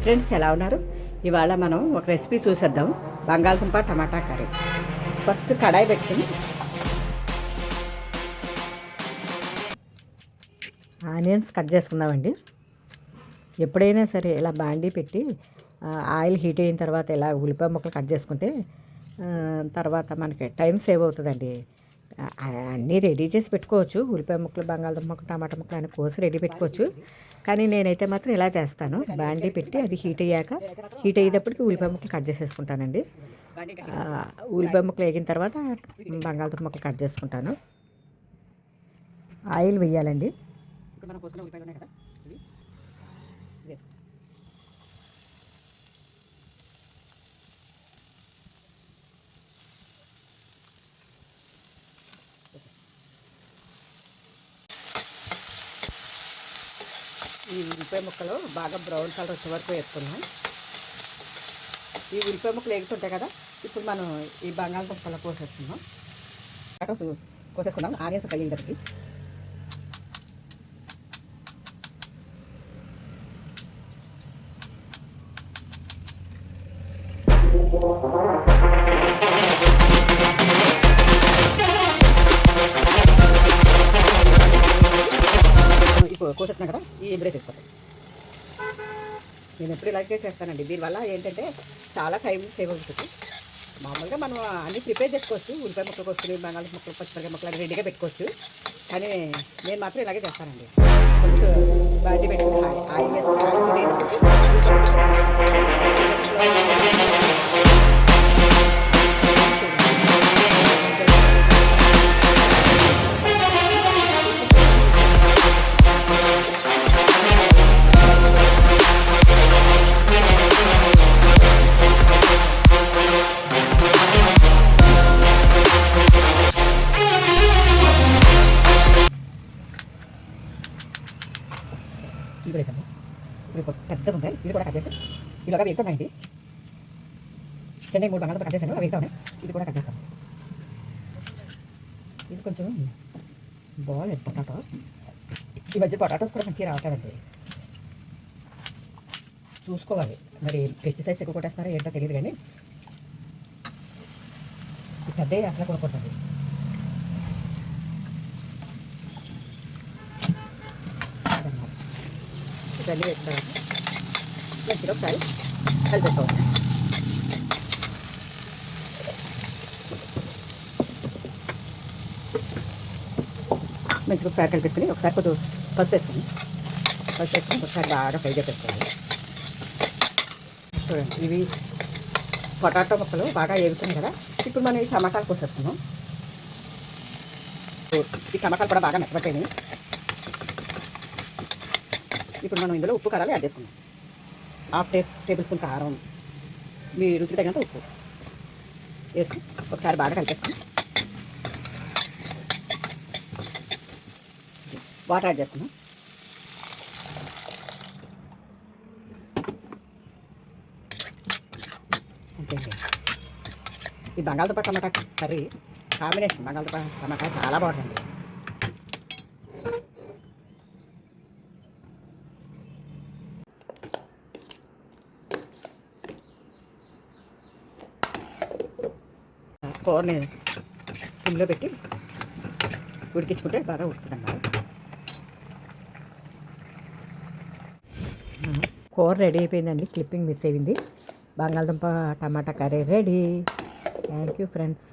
Friends ఎలా ఉన్నారు? ఇవాళ మనం ఒక రెసిపీ చూసేద్దాం. బంగాళదుంప టమాటా కర్రీ. ఫస్ట్ కడాయి పెట్టుకుని ఆనియన్స్ కట్ చేసుకుందామండి. ఎప్పుడైనా సరే ఇలా బాండీ పెట్టి ఆయిల్ హీట్ అయిన తర్వాత ఇలా ఉల్లిపాయ ముక్కలు కట్ చేసుకుంటే తర్వాత మనకి టైం సేవ్ అవుతుందండి. అన్నీ రెడీ చేసి పెట్టుకోవచ్చు. ఉల్లిపాయ ముక్కలు బంగాళదుంప ముక్కలు టమాటా ముక్కలు అని కోసి రెడీ పెట్టుకోవచ్చు. కానీ నేనైతే మాత్రం ఇలా చేస్తాను. బాండీ పెట్టి అది హీట్ అయ్యాక హీట్ అయ్యేటప్పటికి ఉల్లిపాయ ముక్కలు కట్ చేసేసుకుంటానండి. ఉల్లిపాయ ముక్కలు వేగిన తర్వాత బంగాళదుంప ముక్కలు కట్ చేసుకుంటాను. ఆయిల్ వేయాలండి. మనం కోసుకున్న ఉల్లిపాయలు ఉన్నాయి కదా. ఈ ఉల్లిపాయ ముక్కలు బాగా బ్రౌన్ కలర్ వచ్చే వరకు వేసుకున్నాం ఈ ఉల్లిపాయ ముక్కలు ఎగుతుంటాయి కదా ఇప్పుడు మనం ఈ బంగాళదుంపలు కోసేస్తున్నాం. టమాటోస్ కోసేసుకున్నాం. ఆనియన్స్ కలిగేటప్పటికి ఇప్పుడు కోసేస్తున్నాం కదా ఈ ఇందులో చేసుకోవాలి నేను ఎప్పుడు ఇలాగే చేస్తానండి. దీనివల్ల ఏంటంటే చాలా టైం సేవ్ అవుతుంది. మామూలుగా మనం అన్ని ప్రిపేర్ చేసుకోవచ్చు. ఉల్లిపాయ ముక్కలు కోసుకుని బంగాళ ముక్కలు పచ్చిమిరకాయ ముక్కలు రెడీగా పెట్టుకోవచ్చు. కానీ నేను మాత్రం ఇలాగే చేస్తానండి. కొంచెం బాజీ ఆయిల్- ఇది కూడా వేసాము ఇప్పుడు ఒక పెద్దగా ఉంది. ఇది కూడా కట్ చేసి ఇలాగా వేగుతున్నాయండి చెన్నై మూడు బంగాళదుంప కట్ చేశాను. అవి వేగుతా ఉన్నాయి. ఇది కూడా కట్ చేస్తాను. ఇది కొంచెం బాగాలేదు పొటాటో. ఈ మధ్య పొటాటోస్ కూడా మంచిగా రావట్లేదండి. చూసుకోవాలి. మరి పెస్టిసైడ్స్ ఎక్కువ కొట్టేస్తారో ఏంటో తెలియదు కానీ పెద్ద అసలు కొనుక్కుంటుంది ఇవన్నీ వేసిన తర్వాత మంచిగా ఒకసారి. కలిపేసుకోవాలి మంచిగా ఒకసారి కలిపెట్టుకుని ఒకసారి కొద్దిగా పసుపు వేసుకుని పసుపు వేసుకుని ఒకసారి బాగా ఫ్రై చేసేసుకోవాలి. చూడండి ఇవి పొటాటో ముక్కలు బాగా వేగుతున్నాయి కదా. ఇప్పుడు మనం ఈ టమాటాలు కోసేస్తున్నాం ఈ టమాటాలు కూడా బాగా మెత్తపట్టాయి ఇప్పుడు మనం ఇందులో ఉప్పు కారాలు యాడ్ చేసుకుందాం. హాఫ్ టే టేబుల్ స్పూన్ కారం. మీ రుచి తగినంత ఉప్పు. వేసుకుని ఒకసారి బాగా కలిపేసుకుని వాటర్ యాడ్ చేసుకున్నాం అంతే ఈ బంగాళదుంప టమాటా కర్రీ కాంబినేషన్ బంగాళదుంప టమాటా చాలా బాగుంటుంది. కూరని సిమ్లో పెట్టి ఉడికించుకుంటే బాగా ఉడుకుతుంది అన్నమాట కూర రెడీ అయిపోయిందండి క్లిప్పింగ్ మిస్ అయింది బంగాళదుంప tomato curry ready. Thank you friends